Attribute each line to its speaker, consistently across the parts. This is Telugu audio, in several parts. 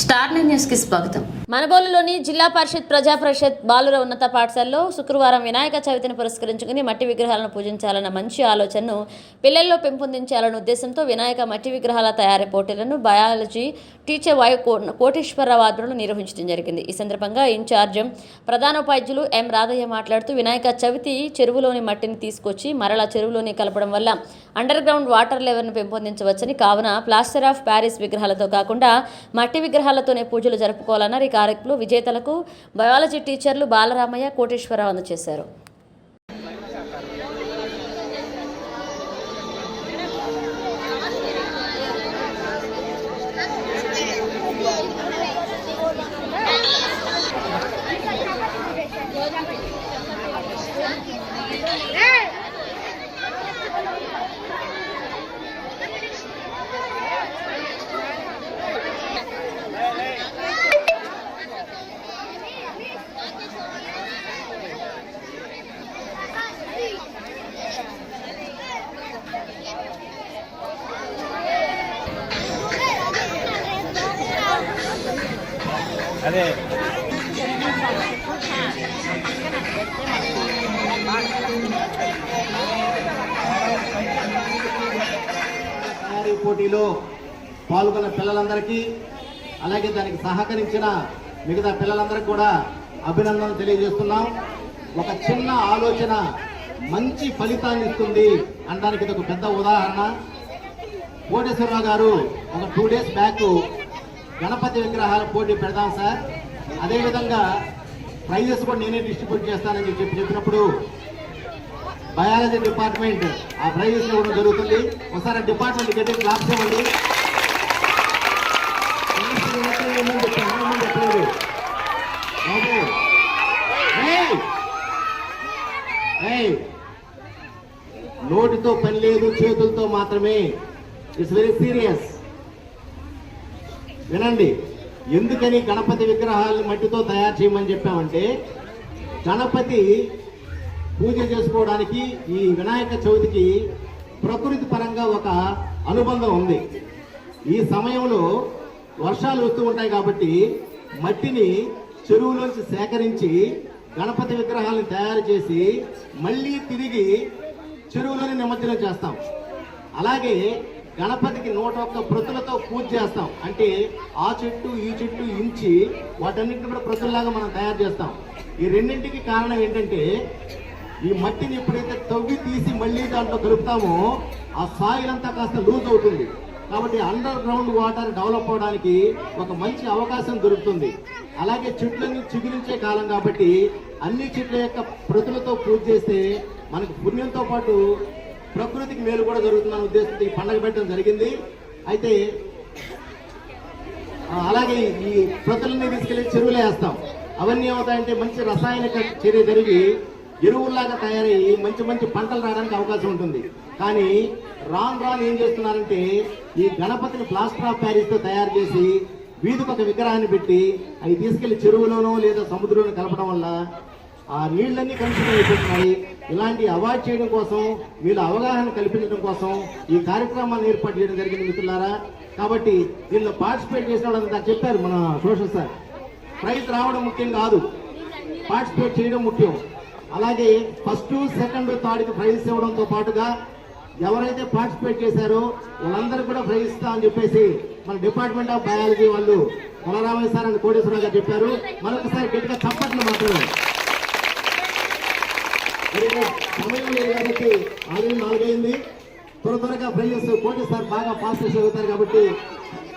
Speaker 1: స్టార్ న్యూస్కి స్వాగతం.
Speaker 2: మనబోలులోని జిల్లా పరిషత్ ప్రజా పరిషత్ బాలుర ఉన్నత పాఠశాలలో శుక్రవారం వినాయక చవితిని పురస్కరించుకుని మట్టి విగ్రహాలను పూజించాలన్న మంచి ఆలోచనను పిల్లల్లో పెంపొందించాలన్న ఉద్దేశంతో వినాయక మట్టి విగ్రహాల తయారీ పోటీలను బయాలజీ టీచర్ వాయు కోటేశ్వరరావు ఆధ్వర్యంలో నిర్వహించడం జరిగింది. ఈ సందర్భంగా ఇన్ఛార్జ్ ప్రధానోపాధ్యులు ఎం రాధయ్య మాట్లాడుతూ వినాయక చవితి చెరువులోని మట్టిని తీసుకొచ్చి మరలా చెరువులోని కలపడం వల్ల అండర్ గ్రౌండ్ వాటర్ లెవెల్ను పెంపొందించవచ్చని కావున ప్లాస్టర్ ఆఫ్ ప్యారిస్ విగ్రహాలతో కాకుండా మట్టి విగ్రహాలతోనే పూజలు జరుపుకోవాలన్నారు. ఈ కార్యక్రమంలో విజేతలకు బయాలజీ టీచర్లు బాలరామయ్య కోటేశ్వరరావు అందజేశారు.
Speaker 3: అదే.
Speaker 4: తయారీ పోటీలో పాల్గొన్న పిల్లలందరికీ అలాగే దానికి సహకరించిన మిగతా పిల్లలందరికీ కూడా అభినందనలు తెలియజేస్తున్నాం. ఒక చిన్న ఆలోచన మంచి ఫలితాన్ని ఇస్తుంది అనడానికి ఇది ఒక పెద్ద ఉదాహరణ. కోటేశ్వరరావు గారు ఒక టూ డేస్ బ్యాక్ గణపతి విగ్రహాల పోటీ పెడదాం సార్. అదేవిధంగా ప్రైజెస్ కూడా నేనే డిస్ట్రిబ్యూట్ చేస్తానని చెప్పి చెప్పినప్పుడు బయాలజీ డిపార్ట్మెంట్ ఆ ప్రైజెస్ ఇవ్వడం జరుగుతుంది. ఒకసారి డిపార్ట్మెంట్ గట్టి క్లాప్స్ ఇవ్వండి. నోటితో పని లేదు చేతులతో మాత్రమే. ఇట్స్ వెరీ సీరియస్ వినండి. ఎందుకని గణపతి విగ్రహాలను మట్టితో తయారు చేయమని చెప్పామంటే గణపతి పూజ చేసుకోవడానికి ఈ వినాయక చవితికి ప్రకృతి పరంగా ఒక అనుబంధం ఉంది. ఈ సమయంలో వర్షాలు వస్తూ ఉంటాయి కాబట్టి మట్టిని చెరువులోంచి సేకరించి గణపతి విగ్రహాలను తయారు చేసి మళ్ళీ తిరిగి చెరువులోని నిమజ్జనం చేస్తాం. అలాగే గణపతికి నూట ఒక్క ప్రతులతో పూజ చేస్తాం. అంటే ఆ చెట్టు ఈ చెట్టు ఇంచి వాటన్నింటిని కూడా ప్రతుల్లాగా మనం తయారు చేస్తాం. ఈ రెండింటికి కారణం ఏంటంటే ఈ మట్టిని ఎప్పుడైతే తవ్వి తీసి మళ్ళీ దాంట్లో కలుపుతామో ఆ సాయిల్ అంతా కాస్త లూజ్ అవుతుంది. కాబట్టి అండర్ గ్రౌండ్ వాటర్ డెవలప్ అవడానికి ఒక మంచి అవకాశం దొరుకుతుంది. అలాగే చెట్లని చిగురించే కాలం కాబట్టి అన్ని చెట్ల యొక్క ప్రతులతో పూజ చేస్తే మనకు పుణ్యంతో పాటు ప్రకృతికి మేలు కూడా జరుగుతుందన్న ఉద్దేశంతో ఈ పండగ పెట్టడం జరిగింది. అయితే అలాగే ఈ ప్రతులని తీసుకెళ్ళి చెరువులు వేస్తాం. అవన్నీ ఏమవుతాయంటే మంచి రసాయనిక చర్య జరిగి ఎరువుల్లాగా తయారయ్యి మంచి మంచి పంటలు రావడానికి అవకాశం ఉంటుంది. కానీ రాను రాను ఏం చేస్తున్నారంటే ఈ గణపతిని ప్లాస్టర్ ఆఫ్ ప్యారిస్తో తయారు చేసి వీధికి ఒక విగ్రహాన్ని పెట్టి అవి తీసుకెళ్ళి చెరువులోనో లేదా సముద్రంలో కలపడం వల్ల ఆ నీళ్ళన్నీ కలుషితం అయిపోతున్నాయి. ఇలాంటి అవాయిడ్ చేయడం కోసం వీళ్ళ అవగాహన కల్పించడం కోసం ఈ కార్యక్రమాన్ని ఏర్పాటు చేయడం జరిగింది మిత్రులారా. కాబట్టి దీనిలో పార్టిసిపేట్ చేసిన వాళ్ళంతా చెప్పారు మన సోషల్ సార్. ప్రైజ్ రావడం ముఖ్యం కాదు. పార్టిసిపేట్ చేయడం ముఖ్యం. అలాగే ఫస్ట్ సెకండ్ థర్డ్కి ప్రైజ్ ఇవ్వడంతో పాటుగా ఎవరైతే పార్టిసిపేట్ చేశారో వాళ్ళందరూ కూడా ప్రైజ్ ఇస్తా అని చెప్పేసి మన డిపార్ట్మెంట్ ఆఫ్ బయాలజీ వాళ్ళు బలరామయ్య సార్ అని కోటేశ్వరరావు గారు చెప్పారు. మరొకసారి గట్టిగా చప్పట్లు మాత్రమే సమయం లేదు కాబట్టి ఆల్రెడీ నాలుగైంది. త్వర త్వరగా ప్రైజెస్ కోటి సార్ బాగా పాస్ చేసి అవుతారు కాబట్టి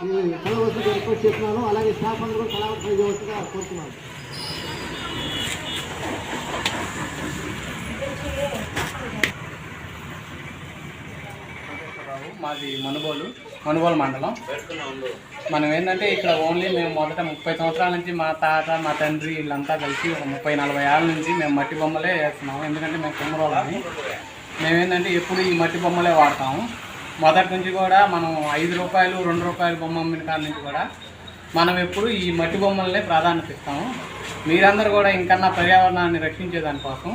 Speaker 4: ఈ కళావస్తుగా రిక్వెస్ట్ చేస్తున్నాను అలాగే స్టాఫ్ అందరూ కూడా కళావ ప్రైజ్ చేయవచ్చుగా కోరుతున్నాను.
Speaker 3: మాది మనుబోలు. మనుబోలు మండలం. మనం ఏంటంటే ఇక్కడ ఓన్లీ మేము మొదట ముప్పై సంవత్సరాల నుంచి మా తాత మా తండ్రి వీళ్ళంతా కలిసి ఒక ముప్పై నలభై ఏళ్ళ నుంచి మేము మట్టి బొమ్మలే వేస్తున్నాము. ఎందుకంటే మేము కుమ్మరోళ్ళని మేము ఏంటంటే ఎప్పుడు ఈ మట్టి బొమ్మలే వాడతాము. మొదటి నుంచి కూడా మనం ఐదు రూపాయలు రెండు రూపాయలు బొమ్మ అమ్మిన కాడ నుంచి కూడా మనం ఎప్పుడు ఈ మట్టి బొమ్మలనే ప్రాధాన్యత ఇస్తాము. మీరందరూ కూడా ఇంకన్నా పర్యావరణాన్ని రక్షించే దానికోసం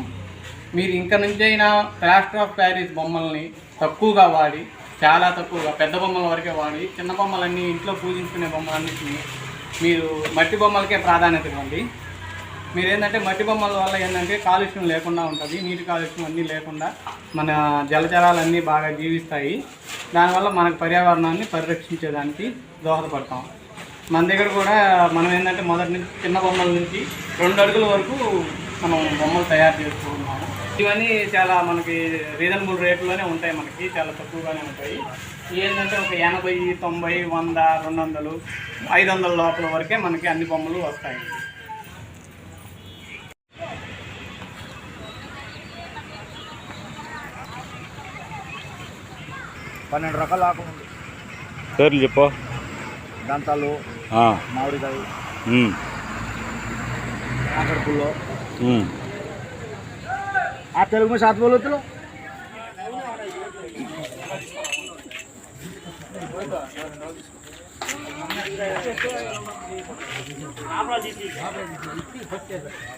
Speaker 3: మీరు ఇంక నుంచైనా ప్లాస్టర్ ఆఫ్ ప్యారిస్ బొమ్మల్ని తక్కువగా వాడి చాలా తక్కువగా పెద్ద బొమ్మల వరకే వాడి చిన్న బొమ్మలన్నీ ఇంట్లో పూజించుకునే బొమ్మలన్నింటినీ మీరు మట్టి బొమ్మలకే ప్రాధాన్యత ఇవ్వండి. మీరు ఏంటంటే మట్టి బొమ్మల వల్ల ఏంటంటే కాలుష్యం లేకుండా ఉంటుంది నీటి కాలుష్యం అన్నీ లేకుండా మన జలచరాలన్నీ బాగా జీవిస్తాయి. దానివల్ల మనకు పర్యావరణాన్ని పరిరక్షించేదానికి దోహదపడతాం. మన దగ్గర కూడా మనం ఏంటంటే మొదటి నుంచి చిన్న బొమ్మల నుంచి రెండు అడుగుల వరకు మనం బొమ్మలు తయారు చేసుకుంటున్నాం ఇవన్నీ చాలా మనకి రీజనబుల్ రేట్లోనే ఉంటాయి మనకి చాలా తక్కువగానే ఉంటాయి. ఏంటంటే ఒక ఎనభై తొంభై వంద రెండు వందలు ఐదు వందల లోపల వరకే మనకి అన్ని బొమ్మలు వస్తాయి.
Speaker 1: పన్నెండు రకాల ఆకు ఉంది
Speaker 5: పేర్లు చెప్పు.
Speaker 1: దంతాలు
Speaker 5: ఆ,
Speaker 1: మామిడికాయ ఆకడ పుల్లో आप तेलुगु में साथ बोलो तो आप